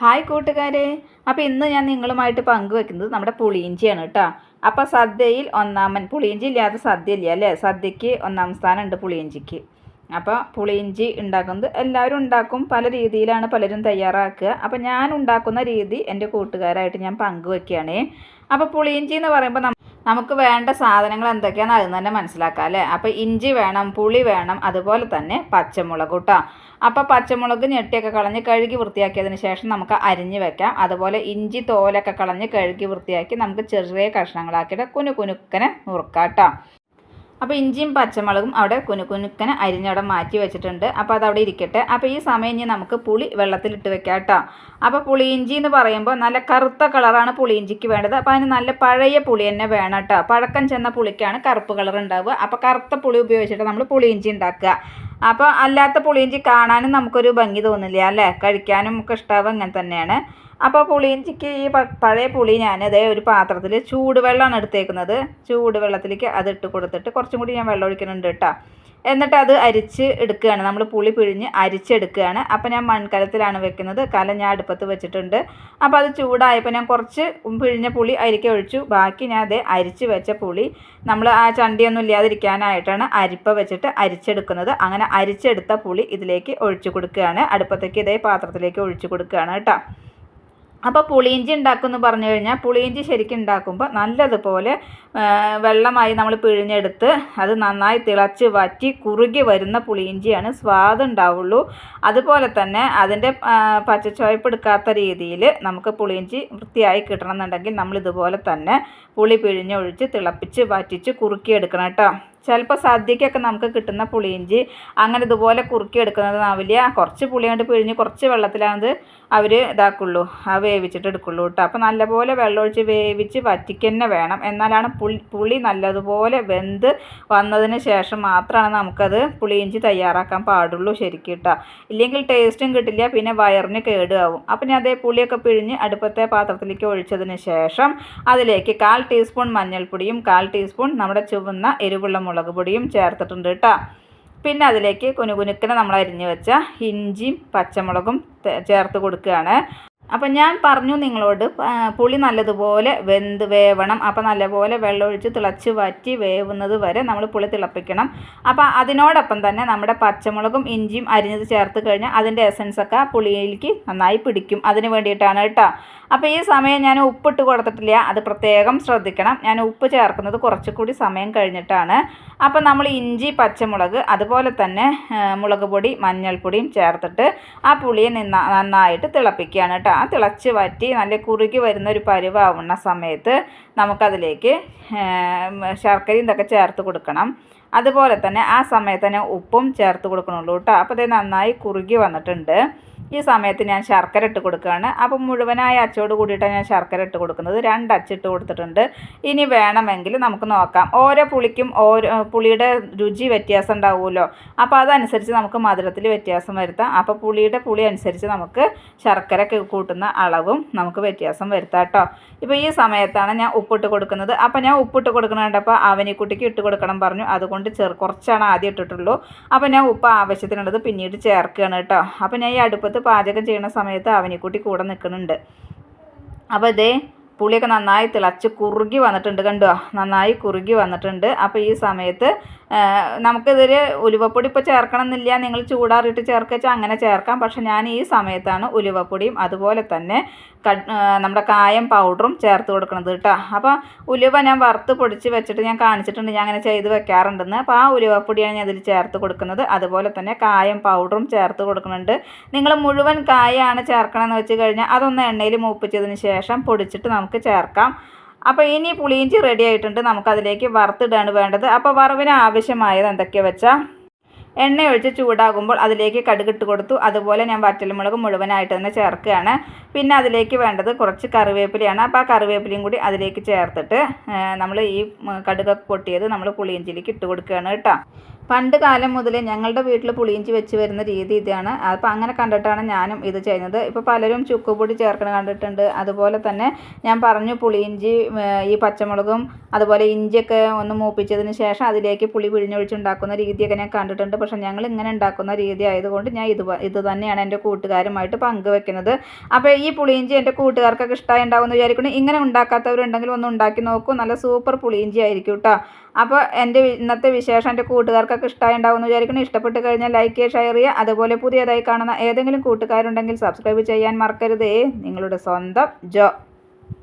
Hi കൂട്ടുകാരെ. അപ്പോൾ ഇന്ന് ഞാൻ നിങ്ങളുമായിട്ട് പങ്കുവെക്കുന്നത് നമ്മുടെ പുളിയിഞ്ചിയാണ് കേട്ടോ. അപ്പോൾ സദ്യയിൽ ഒന്നാമൻ പുളിയിഞ്ചി ഇല്ലാതെ സദ്യ ഇല്ല അല്ലേ? സദ്യക്ക് ഒന്നാം സ്ഥാനം ഉണ്ട് പുളിയിഞ്ചിക്ക്. അപ്പോൾ പുളിയിഞ്ചി ഉണ്ടാക്കുന്നത് എല്ലാവരും ഉണ്ടാക്കും പല രീതിയിലാണ് പലരും തയ്യാറാക്കുക. അപ്പോൾ ഞാൻ ഉണ്ടാക്കുന്ന രീതി എന്റെ കൂട്ടുകാരായിട്ട് ഞാൻ പങ്കുവെക്കുകയാണ്. അപ്പോൾ പുളിയിഞ്ചി എന്ന് പറയുമ്പോൾ നമുക്ക് വേണ്ട സാധനങ്ങൾ എന്തൊക്കെയാണെന്ന് അതിൽ തന്നെ മനസ്സിലാക്കാം അല്ലേ? അപ്പോൾ ഇഞ്ചി വേണം പുളി വേണം അതുപോലെ തന്നെ പച്ചമുളക് കേട്ടോ അപ്പോൾ പച്ചമുളക് ഞെട്ടിയൊക്കെ കളഞ്ഞ് കഴുകി വൃത്തിയാക്കിയതിന് ശേഷം നമുക്ക് അരിഞ്ഞ് വെക്കാം. അതുപോലെ ഇഞ്ചി തോലൊക്കെ കളഞ്ഞ് കഴുകി വൃത്തിയാക്കി നമുക്ക് ചെറിയ കഷ്ണങ്ങളാക്കിയിട്ട് കുനു കുനുക്കനെ നുറുക്കാം കേട്ടോ അപ്പോൾ ഇഞ്ചിയും പച്ചമുളകും അവിടെ കുനുക്കുനുക്കനെ അരിഞ്ഞവിടെ മാറ്റി വെച്ചിട്ടുണ്ട്. അപ്പോൾ അതവിടെ ഇരിക്കട്ടെ. അപ്പോൾ ഈ സമയം ഇനി നമുക്ക് പുളി വെള്ളത്തിലിട്ട് വെക്കാം കേട്ടോ. അപ്പോൾ പുളിയിഞ്ചി എന്ന് പറയുമ്പോൾ നല്ല കറുത്ത കളറാണ് പുളിയിഞ്ചിക്ക് വേണ്ടത്. അപ്പോൾ അതിന് നല്ല പഴയ പുളി തന്നെ വേണം കേട്ടോ. പഴക്കം ചെന്ന പുളിക്കാണ് കറുപ്പ് കളർ ഉണ്ടാവുക. അപ്പോൾ കറുത്ത പുളി ഉപയോഗിച്ചിട്ട് നമ്മൾ പുളിയിഞ്ചി ഉണ്ടാക്കുക. അപ്പോൾ അല്ലാത്ത പുളിയിഞ്ചി കാണാനും നമുക്കൊരു ഭംഗി തോന്നില്ല അല്ലേ? കഴിക്കാനും ഒക്കെ ഇഷ്ടാവും അങ്ങനെ തന്നെയാണ്. അപ്പോൾ പുളിയിഞ്ചിക്ക് ഈ പഴയ പുളി ഞാൻ അതേ ഒരു പാത്രത്തിൽ ചൂടുവെള്ളമാണ് എടുത്തേക്കുന്നത്. ചൂടുവെള്ളത്തിലേക്ക് അത് ഇട്ട് കൊടുത്തിട്ട് കുറച്ചും കൂടി ഞാൻ വെള്ളം ഒഴിക്കുന്നുണ്ട് കേട്ടോ എന്നിട്ട് അത് അരിച്ച് എടുക്കുകയാണ്. നമ്മൾ പുളി പിഴിഞ്ഞ് അരിച്ചെടുക്കുകയാണ്. അപ്പോൾ ഞാൻ മൺകലത്തിലാണ് വെക്കുന്നത്. കല ഞാൻ അടുപ്പത്ത് വെച്ചിട്ടുണ്ട്. അപ്പോൾ അത് ചൂടായപ്പോൾ ഞാൻ കുറച്ച് പിഴിഞ്ഞ പുളി അരിക്ക ഒഴിച്ചു. ബാക്കി ഞാൻ അതേ അരിച്ച് വെച്ച പുളി നമ്മൾ ആ ചണ്ടിയൊന്നും ഇല്ലാതിരിക്കാനായിട്ടാണ് അരിപ്പ വെച്ചിട്ട് അരിച്ചെടുക്കുന്നത്. അങ്ങനെ അരിച്ചെടുത്ത പുളി ഇതിലേക്ക് ഒഴിച്ചു കൊടുക്കുകയാണ്. അടുപ്പത്തേക്ക് ഇതേ പാത്രത്തിലേക്ക് ഒഴിച്ചു കൊടുക്കുകയാണ് കേട്ടോ. അപ്പോൾ പുളിയിഞ്ചി ഉണ്ടാക്കുമെന്ന് പറഞ്ഞു കഴിഞ്ഞാൽ പുളിയിഞ്ചി ശരിക്കും ഉണ്ടാക്കുമ്പോൾ നല്ലതുപോലെ വെള്ളമായി നമ്മൾ പിഴിഞ്ഞെടുത്ത് അത് നന്നായി തിളച്ച് വറ്റി കുറുകി വരുന്ന പുളിയിഞ്ചിയാണ് സ്വാദ് ഉണ്ടാവുള്ളൂ. അതുപോലെ തന്നെ അതിന്റെ പച്ചച്ചുവയ്പ് എടുക്കാത്ത രീതിയിൽ നമുക്ക് പുളിയിഞ്ചി വൃത്തിയായി കിട്ടണമെന്നുണ്ടെങ്കിൽ നമ്മൾ ഇതുപോലെ തന്നെ പുളി പിഴിഞ്ഞൊഴിച്ച് തിളപ്പിച്ച് വറ്റിച്ച് കുറുക്കിയെടുക്കണം കേട്ടോ. ചിലപ്പോൾ സദ്യക്കൊക്കെ നമുക്ക് കിട്ടുന്ന പുളിയിഞ്ചി അങ്ങനെ ഇതുപോലെ കുറുക്കി എടുക്കുന്നതാവില്ല കുറച്ച് പുളി കൊണ്ട് പിഴിഞ്ഞ് കുറച്ച് വെള്ളത്തിലാണത് അവർ ഇതാക്കുള്ളൂ ആ വേവിച്ചിട്ട് എടുക്കുള്ളൂ കേട്ടോ. അപ്പോൾ നല്ലപോലെ വെള്ളമൊഴിച്ച് വേവിച്ച് വറ്റിക്കന്നെ വേണം. എന്നാലാണ് പുളി പുളി നല്ലതുപോലെ വെന്ത് വന്നതിന് ശേഷം മാത്രമാണ് നമുക്കത് പുളിയിഞ്ചി തയ്യാറാക്കാൻ പാടുള്ളൂ ശരിക്കും കേട്ടോ. ഇല്ലെങ്കിൽ ടേസ്റ്റും കിട്ടില്ല പിന്നെ വയറിന് കേടുമാവും അപ്പം ഞാൻ അതേ പുളിയൊക്കെ പിഴിഞ്ഞ് അടുപ്പത്തെ പാത്രത്തിലേക്ക് ഒഴിച്ചതിന് ശേഷം അതിലേക്ക് കാൽ ടീസ്പൂൺ മഞ്ഞൾപ്പൊടിയും കാൽ ടീസ്പൂൺ നമ്മുടെ ചുവന്ന എരിവുള്ള മുളക് പൊടിയും ചേർത്തിട്ടുണ്ട് കേട്ടോ പിന്നെ അതിലേക്ക് കുനുകുനുക്കനെ നമ്മൾ അരിഞ്ഞു വെച്ച ഇഞ്ചിയും പച്ചമുളകും ചേർത്ത് കൊടുക്കുകയാണ്. അപ്പം ഞാൻ പറഞ്ഞു നിങ്ങളോട് പുളി നല്ലതുപോലെ വെന്ത് വേവണം. അപ്പം നല്ലപോലെ വെള്ളമൊഴിച്ച് തിളച്ച് വറ്റി വേവുന്നത് വരെ നമ്മൾ പുളി തിളപ്പിക്കണം. അപ്പം അതിനോടൊപ്പം തന്നെ നമ്മുടെ പച്ചമുളകും ഇഞ്ചിയും അരിഞ്ഞത് ചേർത്ത് കഴിഞ്ഞാൽ അതിന്റെ എസൻസ് ഒക്കെ ആ പുളിയിലേക്ക് നന്നായി പിടിക്കും. അതിന് വേണ്ടിയിട്ടാണ് കേട്ടോ. അപ്പോൾ ഈ സമയം ഞാൻ ഉപ്പിട്ട് കൊടുത്തിട്ടില്ല. അത് പ്രത്യേകം ശ്രദ്ധിക്കണം. ഞാൻ ഉപ്പ് ചേർക്കുന്നത് കുറച്ചുകൂടി സമയം കഴിഞ്ഞിട്ടാണ്. അപ്പം നമ്മൾ ഇഞ്ചി പച്ചമുളക് അതുപോലെ തന്നെ മുളക് പൊടി മഞ്ഞൾപ്പൊടിയും ചേർത്തിട്ട് ആ പുളിയെ നിന്ന നന്നായിട്ട് തിളപ്പിക്കുകയാണ് കേട്ടോ. തിളച്ച് വറ്റി നല്ല കുറുകി വരുന്ന ഒരു പരുവാവുന്ന സമയത്ത് നമുക്കതിലേക്ക് ശർക്കരയും ഇതൊക്കെ ചേർത്ത് കൊടുക്കണം. അതുപോലെ തന്നെ ആ സമയത്ത് തന്നെ ഉപ്പും ചേർത്ത് കൊടുക്കണുള്ളൂ കേട്ടോ. അപ്പോൾ ഇത് നന്നായി കുറുകി വന്നിട്ടുണ്ട്. ഈ സമയത്ത് ഞാൻ ശർക്കര ഇട്ട് കൊടുക്കുകയാണ്. അപ്പം മുഴുവനായ അച്ചോട് കൂടിയിട്ടാണ് ഞാൻ ശർക്കര ഇട്ട് കൊടുക്കുന്നത്. രണ്ട് അച്ചിട്ട് കൊടുത്തിട്ടുണ്ട്. ഇനി വേണമെങ്കിൽ നമുക്ക് നോക്കാം. ഓരോ പുളിക്കും ഓരോ പുളിയുടെ രുചി വ്യത്യാസം ഉണ്ടാവുമല്ലോ. അപ്പോൾ അതനുസരിച്ച് നമുക്ക് മധുരത്തിൽ വ്യത്യാസം വരുത്താം. അപ്പോൾ പുളിയുടെ പുളി അനുസരിച്ച് നമുക്ക് ശർക്കര കൂട്ടുന്ന അളവും നമുക്ക് വ്യത്യാസം വരുത്താം കേട്ടോ. ഇപ്പോൾ ഈ സമയത്താണ് ഞാൻ ഉപ്പിട്ട് കൊടുക്കുന്നത്. അപ്പോൾ ഞാൻ ഉപ്പിട്ട് കൊടുക്കണുണ്ടപ്പോൾ അവനിക്കുട്ടിക്ക് ഇട്ട് കൊടുക്കണം പറഞ്ഞു. അതുകൊണ്ട് ചെറു കുറച്ചാണ് ആദ്യം ഇട്ടിട്ടുള്ളൂ. അപ്പോൾ ഞാൻ ഉപ്പ് ആവശ്യത്തിനുള്ളത് പിന്നീട് ചേർക്കുകയാണ് കേട്ടോ. അപ്പോൾ ഞാൻ ഈ അടുപ്പത്ത് പാചകം ചെയ്യുന്ന സമയത്ത് അവനിക്കുട്ടി കൂടെ നിൽക്കുന്നുണ്ട്. അപ്പോൾ ഇതേ പുളിയൊക്കെ നന്നായി തിളച്ച് കുറുകി വന്നിട്ടുണ്ട് കണ്ടോ? നന്നായി കുറുകി വന്നിട്ടുണ്ട്. അപ്പോൾ ഈ സമയത്ത് ആ, നമുക്കിതിൽ ഉലുവപ്പൊടി ഇപ്പോൾ ചേർക്കണം എന്നില്ല നിങ്ങൾ ചൂടാറിയിട്ട് ചേർക്കുക വെച്ചാൽ അങ്ങനെ ചേർക്കാം. പക്ഷെ ഞാൻ ഈ സമയത്താണ് ഉലുവപ്പൊടിയും അതുപോലെ തന്നെ നമ്മുടെ കായം പൗഡറും ചേർത്ത് കൊടുക്കുന്നത് കേട്ടോ. അപ്പോൾ ഉലുവ ഞാൻ വറുത്ത് പൊടിച്ച് വെച്ചിട്ട് ഞാൻ കാണിച്ചിട്ടുണ്ട് ഞാൻ അങ്ങനെ ചെയ്ത് വെക്കാറുണ്ടെന്ന്. അപ്പോൾ ആ ഉലുവപ്പൊടിയാണ് ഞാൻ ഇതിൽ ചേർത്ത് കൊടുക്കുന്നത്. അതുപോലെ തന്നെ കായം പൗഡറും ചേർത്ത് കൊടുക്കുന്നുണ്ട്. നിങ്ങൾ മുഴുവൻ കായാണ് ചേർക്കണമെന്ന് വെച്ച് കഴിഞ്ഞാൽ അതൊന്ന് എണ്ണയിൽ മൂപ്പിച്ചതിന് ശേഷം പൊടിച്ചിട്ട് നമുക്ക് ചേർക്കാം. അപ്പോൾ ഇനി പുളിയിഞ്ചി റെഡി ആയിട്ടുണ്ട്. നമുക്കതിലേക്ക് വറുത്തിടാണ് വേണ്ടത്. അപ്പോൾ വറവിന് ആവശ്യമായത് എന്തൊക്കെയാ വെച്ചാൽ എണ്ണ ഒഴിച്ച് ചൂടാകുമ്പോൾ അതിലേക്ക് കടുകിട്ട് കൊടുത്തു. അതുപോലെ ഞാൻ വറ്റൽമുളക് മുഴുവനായിട്ട് തന്നെ ചേർക്കുകയാണ്. പിന്നെ അതിലേക്ക് വേണ്ടത് കുറച്ച് കറിവേപ്പിലയാണ്. അപ്പോൾ ആ കറിവേപ്പിലയും കൂടി അതിലേക്ക് ചേർത്തിട്ട് നമ്മൾ ഈ കടുകൊക്കെ പൊട്ടിയത് നമ്മൾ പുളിയിഞ്ചിലേക്ക് ഇട്ട് കൊടുക്കുകയാണ് കേട്ടോ. പണ്ട് കാലം മുതലേ ഞങ്ങളുടെ വീട്ടിൽ പുളിയിഞ്ചി വെച്ച് വരുന്ന രീതി ഇതാണ്. അപ്പോൾ അങ്ങനെ കണ്ടിട്ടാണ് ഞാനും ഇത് ചെയ്യുന്നത്. ഇപ്പോൾ പലരും ചുക്കുപൊടി ചേർക്കണ കണ്ടിട്ടുണ്ട്. അതുപോലെ തന്നെ ഞാൻ പറഞ്ഞു പുളിയിഞ്ചി ഈ പച്ചമുളകും അതുപോലെ ഇഞ്ചിയൊക്കെ ഒന്ന് മൂപ്പിച്ചതിന് ശേഷം അതിലേക്ക് പുളി പിഴിഞ്ഞൊഴിച്ചുണ്ടാക്കുന്ന രീതിയൊക്കെ ഞാൻ കണ്ടിട്ടുണ്ട്. പക്ഷേ ഞങ്ങൾ ഇങ്ങനെ ഉണ്ടാക്കുന്ന രീതി ആയതുകൊണ്ട് ഞാൻ ഇത് ഇത് തന്നെയാണ് എന്റെ കൂട്ടുകാരുമായിട്ട് പങ്കുവെക്കുന്നത്. അപ്പോൾ ഈ പുളിയിഞ്ചി എന്റെ കൂട്ടുകാർക്കൊക്കെ ഇഷ്ടമായി ഉണ്ടാവുമെന്ന് വിചാരിക്കുന്നു. ഇങ്ങനെ ഉണ്ടാക്കാത്തവരുണ്ടെങ്കിൽ ഒന്ന് ഉണ്ടാക്കി നോക്കൂ. നല്ല സൂപ്പർ പുളിയിഞ്ചി ആയിരിക്കും കേട്ടോ അപ്പോൾ എന്റെ ഇന്നത്തെ വിശേഷം എന്റെ കൂട്ടുകാർക്കൊക്കെ ഇഷ്ടമായി ഉണ്ടാവുമെന്ന് വിചാരിക്കണം ഇഷ്ടപ്പെട്ട് കഴിഞ്ഞാൽ ലൈക്ക് ചെയ്യുക ഷെയർ ചെയ്യുക. അതുപോലെ പുതിയതായി കാണുന്ന ഏതെങ്കിലും കൂട്ടുകാരുണ്ടെങ്കിൽ സബ്സ്ക്രൈബ് ചെയ്യാൻ മറക്കരുതേ. നിങ്ങളുടെ സ്വന്തം ജോ.